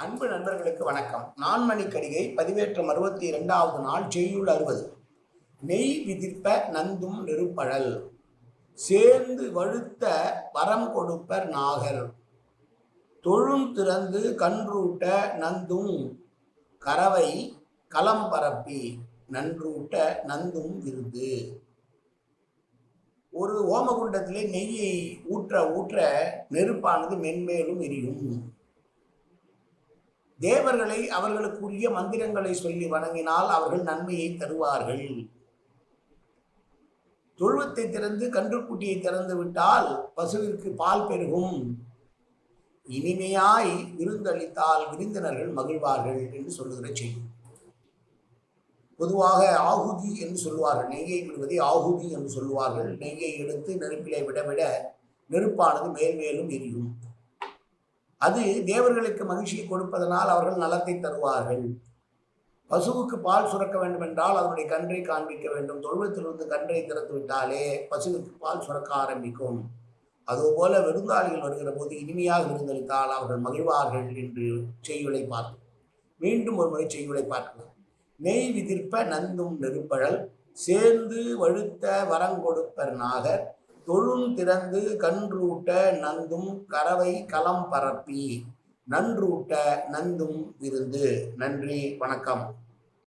அன்பு நண்பர்களுக்கு வணக்கம். நான்மணி கடிகை பதிவேற்றம் அறுபத்தி இரண்டாவது நாள் செய்யுள் அறுபது. நெய் விதிர்ப்ப நந்தும் நெருப்பழல். சேர்ந்து வழுத்த வரம் கொடுப்பர் நாகர். தொழும் திறந்து கன்றூட்ட நந்தும். கறவை களம் பரப்பி நன்றூட்ட நந்தும் விருது ஒரு ஓமகுண்டத்திலே நெய்யை ஊற்ற ஊற்ற நெருப்பானது மென்மேலும் எரியும். தேவர்களை அவர்களுக்குரிய மந்திரங்களை சொல்லி வணங்கினால் அவர்கள் நன்மையை தருவார்கள். தொழுவத்தை திறந்து கன்றுக்குட்டியை திறந்து விட்டால் பசுவிற்கு பால் பெருகும். இனிமையாய் விருந்தளித்தால் விருந்தினர்கள் மகிழ்வார்கள் என்று சொல்லுகிற செய்தி. பொதுவாக ஆகுதி என்று சொல்லுவார்கள். நெய்யை விடுவதை ஆகுதி என்று சொல்லுவார்கள். நெய்யை எடுத்து நெருப்பிலை விட விட நெருப்பானது மேல் மேலும் எரியும். அது தேவர்களுக்கு மகிழ்ச்சியை கொடுப்பதனால் அவர்கள் நலத்தை தருவார்கள். பசுவுக்கு பால் சுரக்க வேண்டும் என்றால் அதனுடைய கன்றை காண்பிக்க வேண்டும். தொழுவத்திலிருந்து கன்றை திறந்து விட்டாலே பசுவுக்கு பால் சுரக்க ஆரம்பிக்கும். அதுபோல விருந்தாளிகள் வருகிற போது இனிமையாக விருந்தளித்தால் அவர்கள் மகிழ்வார்கள் என்று செய்யுளை பார்த்தோம் மீண்டும் ஒரு முறை செய்யுளை பார்க்கலாம். நெய் விதிர்ப்ப நந்தும் நெருப்பழல் சேர்ந்து வழுத்த வரங்கொடுப்பர் நாகர் தொழும் திறந்து கன்றூட்ட நந்தும் கறவை களம் பரப்பி நன்றூட்ட நந்தும் விருந்து. நன்றி வணக்கம்.